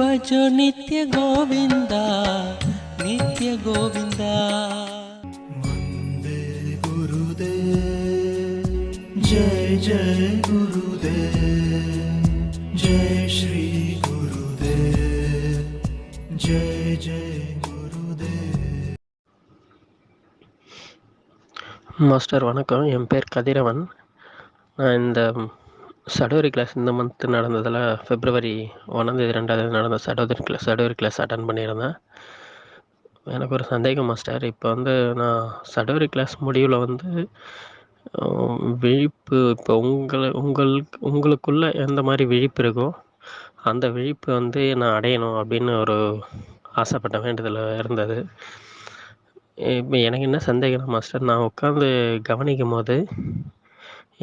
भजो नित्य गोविन्द नित्य गोविन्द वन्दे गुरुदेव जय जय गुरुदेव जय श्री गुरुदेव जय जय गुरुदेव மாஸ்டர் வணக்கம் என் பேர் கதிரவன் நான் இந்த சடோரி கிளாஸ் இந்த மந்த் நடந்ததில் ஃபெப்ரவரி ஒன்றாந்தேதி ரெண்டாவது நடந்த Satori class Satori class attend பண்ணியிருந்தேன். எனக்கு ஒரு சந்தேகம் மாஸ்டர் இப்போ வந்து நான் சடோரி கிளாஸ் முடிவில் வந்து விழிப்பு இப்போ உங்களை உங்களுக்கு உங்களுக்குள்ள எந்த மாதிரி விழிப்பு இருக்கோ அந்த விழிப்பு வந்து நான் அடையணும் அப்படின்னு ஒரு ஆசைப்பட்ட வேண்டியதில் இருந்தது. இப்போ எனக்கு என்ன சந்தேகம் மாஸ்டர் நான் உட்காந்து கவனிக்கும் போது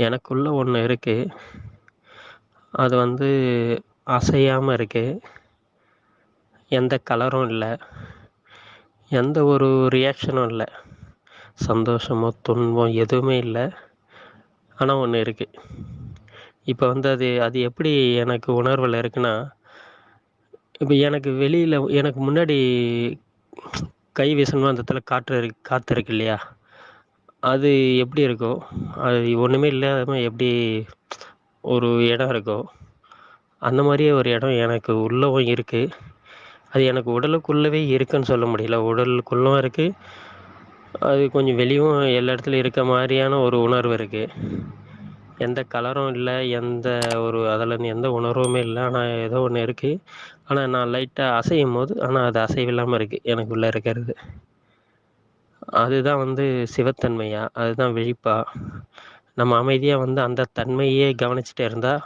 எனக்குள்ளே ஒன்று இருக்குது அது வந்து அசையாமல் இருக்குது எந்த கலரும் இல்லை. எந்த ஒரு ரியாக்ஷனும் இல்லை. சந்தோஷமோ துன்பம் எதுவுமே இல்லை. ஆனால் ஒன்று இருக்குது இப்போ வந்து அது அது எப்படி எனக்கு உணர்வில் இருக்குன்னா இப்போ எனக்கு வெளியில் எனக்கு முன்னாடி கை வீசணும் அந்த இடத்துல காற்று இருக்கு காற்று இருக்கு இல்லையா? அது எப்படி இருக்கும் அது ஒன்றுமே இல்லாமல் எப்படி ஒரு இடம் இருக்கோ அந்த மாதிரியே ஒரு இடம் எனக்கு உள்ளவும் இருக்குது அது எனக்கு உடலுக்குள்ளவே இருக்குன்னு சொல்ல முடியல. உடலுக்குள்ளும் இருக்குது அது கொஞ்சம் வெளியும் எல்லா இடத்துலையும் இருக்க மாதிரியான ஒரு உணர்வு இருக்குது எந்த கலரும் இல்லை எந்த ஒரு அதில் எந்த உணர்வுமே இல்லை. ஆனால் ஏதோ ஒன்று இருக்குது ஆனால் நான் லைட்டாக அசையும் போது ஆனால் அது அசைவில்லாமல் இருக்குது எனக்கு உள்ளே இருக்கிறது. அதுதான் வந்து சிவத்தன்மையா? அதுதான் விழிப்பா? நம்ம அமைதியாக வந்து அந்த தன்மையே கவனிச்சுட்டே இருந்தால்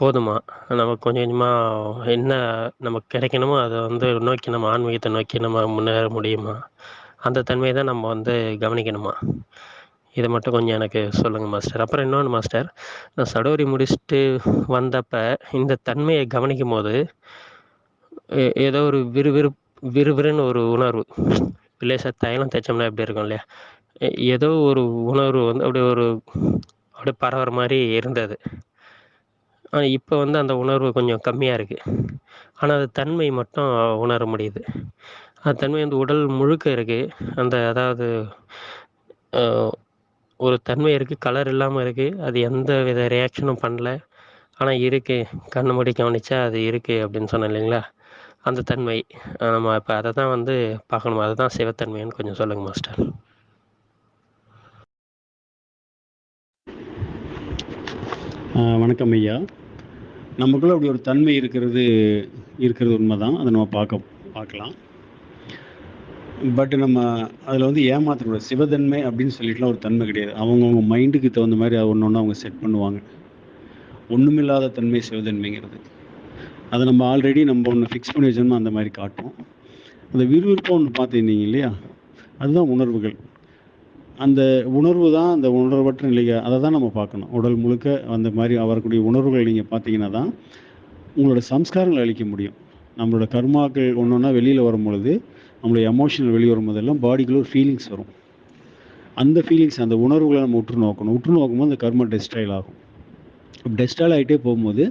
போதுமா? நமக்கு கொஞ்சம் கொஞ்சமாக என்ன நமக்கு கிடைக்கணுமோ அதை வந்து நோக்கி நம்ம ஆன்மீகத்தை நோக்கி நம்ம முன்னேற முடியுமா? அந்த தன்மையை தான் நம்ம வந்து கவனிக்கணுமா? இதை மட்டும் கொஞ்சம் எனக்கு சொல்லுங்கள் மாஸ்டர். அப்புறம் இன்னொன்று மாஸ்டர். நான் சடோரி முடிச்சுட்டு வந்தப்போ இந்த தன்மையை கவனிக்கும் போது ஏதோ ஒரு விறுவிறு விறுவிறுன்னு ஒரு உணர்வு. லேசாக தைலம் தைச்சோம்னா எப்படி இருக்கும் இல்லையா? ஏதோ ஒரு உணர்வு வந்து அப்படியே ஒரு அப்படியே பரவுற மாதிரி இருந்தது. ஆனால் இப்போ வந்து அந்த உணர்வு கொஞ்சம் கம்மியாக இருக்குது ஆனால் அது தன்மை மட்டும் உணர முடியுது. அந்த தன்மை வந்து உடல் முழுக்க இருக்குது அந்த அதாவது ஒரு தன்மை இருக்குது கலர் இல்லாமல் இருக்குது அது எந்த வித ரியாக்ஷனும் பண்ணல. ஆனால் இருக்குது கண்ணை மூடி கவனிச்சா அது இருக்குது அப்படின்னு சொன்னேன் இல்லைங்களா? அந்த தன்மை. நம்ம இப்போ அதை தான் வந்து பார்க்கணும். அதுதான் சிவத்தன்மைன்னு கொஞ்சம் சொல்லுங்கள் மாஸ்டர். வணக்கம் ஐயா. நமக்குள்ளே அப்படி ஒரு தன்மை இருக்கிறது இருக்கிறது உண்மை தான் அதை நம்ம பார்க்க பார்க்கலாம். பட் நம்ம அதில் வந்து ஏமாற்றக்கூடாது சிவத்தன்மை அப்படின்னு சொல்லிட்டுலாம் ஒரு தன்மை கிடையாது. அவங்கவுங்க மைண்டுக்கு தகுந்த மாதிரி அது ஒன்று ஒன்று அவங்க செட் பண்ணுவாங்க. ஒன்றுமில்லாத தன்மை சிவத்தன்மைங்கிறது அதை நம்ம ஆல்ரெடி நம்ம ஒன்று ஃபிக்ஸ் பண்ணி வச்சோம்னா அந்த மாதிரி காட்டும் அந்த விறுவிறுப்பாக ஒன்று பார்த்துருந்தீங்க இல்லையா? அதுதான் உணர்வுகள். அந்த உணர்வு தான் அந்த உணர்வற்ற நிலையை அதை தான் நம்ம பார்க்கணும். உடல் முழுக்க அந்த மாதிரி வரக்கூடிய உணர்வுகள் நீங்கள் பார்த்தீங்கன்னா தான் உங்களோட சம்ஸ்காரங்களை அழிக்க முடியும். நம்மளோட கர்மாக்கள் ஒன்று ஒன்றா வெளியில் வரும்பொழுது நம்மளோட எமோஷனல் வெளியே வரும் போதெல்லாம் பாடிக்குள்ள ஒரு ஃபீலிங்ஸ் வரும். அந்த ஃபீலிங்ஸ் அந்த உணர்வுகளை நம்ம உற்று நோக்கணும். உற்று நோக்கும்போது அந்த கர்மா டெஸ்ட்ராயில் ஆகும். டெஸ்ட்ராயில் ஆகிட்டே போகும்போது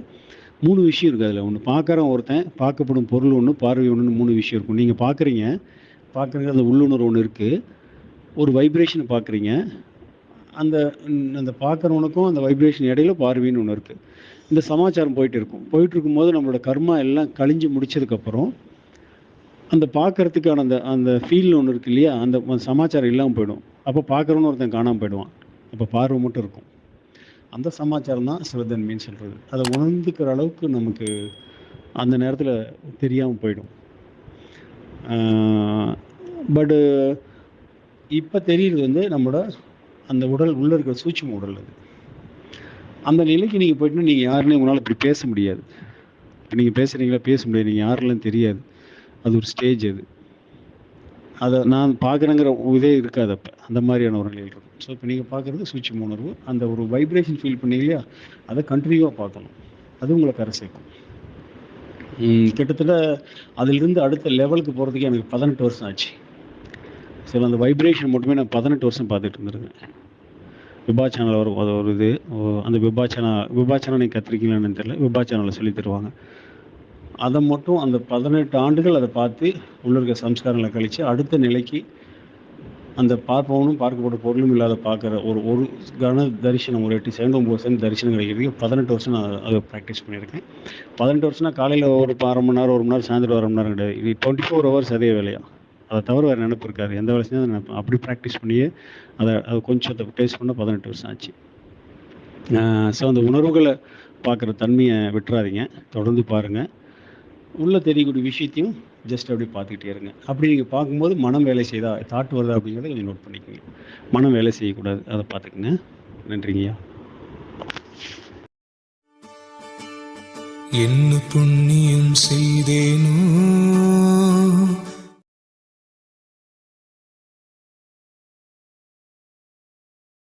மூணு விஷயம் இருக்குது அதில். ஒன்று பார்க்குறவன் ஒருத்தன் பார்க்கப்படும் பொருள் ஒன்று பார்வை ஒன்றுன்னு மூணு விஷயம் இருக்கும். நீங்கள் பார்க்குறீங்க பார்க்குறீங்க அந்த உள்ளுணர்வு ஒன்று இருக்குது ஒரு வைப்ரேஷனை பார்க்குறீங்க. அந்த அந்த பார்க்குறவனுக்கும் அந்த வைப்ரேஷன் இடையில பார்வைன்னு ஒன்று இருக்குது இந்த சமாச்சாரம் போயிட்டு இருக்கும். போயிட்டு இருக்கும்போது நம்மளோட கர்மா எல்லாம் கழிஞ்சு முடிச்சதுக்கப்புறம் அந்த பார்க்கறதுக்கான அந்த அந்த ஃபீல் ஒன்று இருக்கு இல்லையா? அந்த சமாச்சாரம் இல்லாமல் போயிடும். அப்போ பார்க்குறவனு ஒருத்தன் காணாமல் போயிடுவான். அப்போ பார்வை மட்டும் இருக்கும். அந்த சமாச்சாரம் தான் சிவதன்மைன்னு சொல்கிறது அதை உணர்ந்துக்கிற அளவுக்கு நமக்கு அந்த நேரத்தில் தெரியாமல் போயிடும். பட்டு இப்போ தெரியுறது வந்து நம்மளோட அந்த உடல் உள்ளே இருக்கிற சூட்சும உடல் அது. அந்த நிலைக்கு நீங்கள் போயிட்டுனா நீங்கள் யாருன்னே உங்களால் இப்படி பேச முடியாது. இப்போ நீங்கள் பேசுகிறீங்களா பேச முடியாது. நீங்கள் யாருலாம் தெரியாது. அது ஒரு ஸ்டேஜ் அது. அதை நான் பார்க்குறேங்கிற இதே இருக்காது அப்போ. அந்த மாதிரியான ஒரு நிலையில் இருக்கும். ஸோ இப்போ நீங்கள் பார்க்குறது சூட்சம் உணர்வு அந்த ஒரு வைப்ரேஷன் ஃபீல் பண்ணீங்க இல்லையா அதை கண்டினியூவாக பார்க்கணும். அது உங்களை கரை சேர்க்கும். கிட்டத்தட்ட அதிலிருந்து அடுத்த லெவலுக்கு போகிறதுக்கு எனக்கு பதினெட்டு வருஷம் ஆச்சு. ஸோ அந்த வைப்ரேஷன் மட்டுமே நான் பதினெட்டு வருஷம் பார்த்துட்டு இருந்திருக்கேன். விபா சேனல் வரும் அது ஒரு இது ஓ, அந்த விபா சேனல் விபா சேனல் நீங்கள் கற்றுருக்கீங்களான்னு தெரியல. விபா சேனலில் சொல்லி தருவாங்க. அதை மட்டும் அந்த பதினெட்டு ஆண்டுகள் அதை பார்த்து உள்ள இருக்க சம்ஸ்காரங்களை கழித்து அடுத்த நிலைக்கு அந்த பார்ப்பவனும் பார்க்கப்பட்ட பொருளும் இல்லாத பார்க்குற ஒரு ஒரு கன தரிசனம் ஒரு எட்டு செகண்ட் ஒம்பது செகண்ட் தரிசனம் கிடைக்கிறதுக்கு பதினெட்டு வருஷம் நான் அதை ப்ராக்டிஸ் பண்ணியிருக்கேன். பதினெட்டு வருஷம்னா காலையில் ஒரு அரை மணி நேரம் ஒரு மணி நேரம் சாயந்தரம் அரை மணி நேரம் கிடையாது. இது டுவெண்ட்டி ஃபோர் ஹவர்ஸ் அதே வேலையா? அதை தவிர வேறு நினைப்பு இருக்காது. எந்த வேலை செஞ்சாலும் நினைப்பு. அப்படி ப்ராக்டிஸ் பண்ணியே அதை அதை கொஞ்சம் அதை டேஸ்ட் பண்ண பதினெட்டு வருஷம் ஆச்சு. ஸோ அந்த உணர்வுகளை பார்க்குற தன்மையை விட்டுறாதீங்க. தொடர்ந்து பாருங்கள் உள்ளே தெரியக்கூடிய விஷயத்தையும் ஜஸ்ட் அப்படி பார்த்துக்கிட்டே இருங்க. அப்படி நீங்கள் பார்க்கும்போது மனம் வேலை செய்தா தாட் வருதா அப்படிங்கிறத கொஞ்சம் நோட் பண்ணிக்கோங்க. மனம் வேலை செய்யக்கூடாது. அதை பார்த்துக்குங்க. நன்றிங்கய்யா என்ன புண்ணியம் செய்தேனோ